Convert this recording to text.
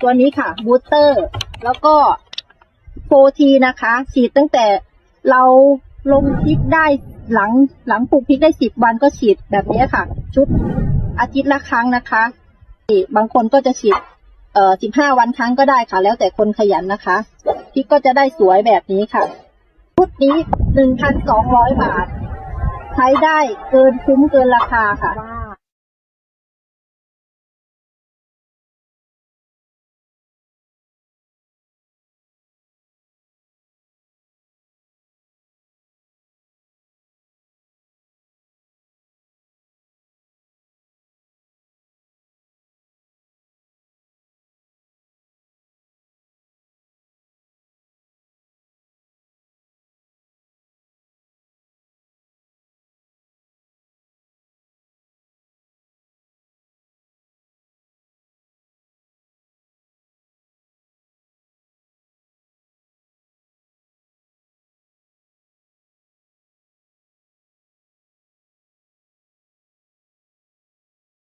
ตัวนี้ค่ะบูสเตอร์ แล้วก็โฟทีนะคะ ฉีดตั้งแต่เราลงพริกได้หลังหลังปลูกพริกได้สิบวันก็ฉีดแบบนี้ค่ะ ชุดอาทิตย์ละครั้งนะคะบางคนก็จะฉีดเอ่อสิบห้าวันครั้งก็ได้ค่ะ แล้วแต่คนขยันนะคะพริกก็จะได้สวยแบบนี้ค่ะชุดนี้หนึ่งพันสองร้อยบาท ใช้ได้เกินคุ้มเกินราคาค่ะ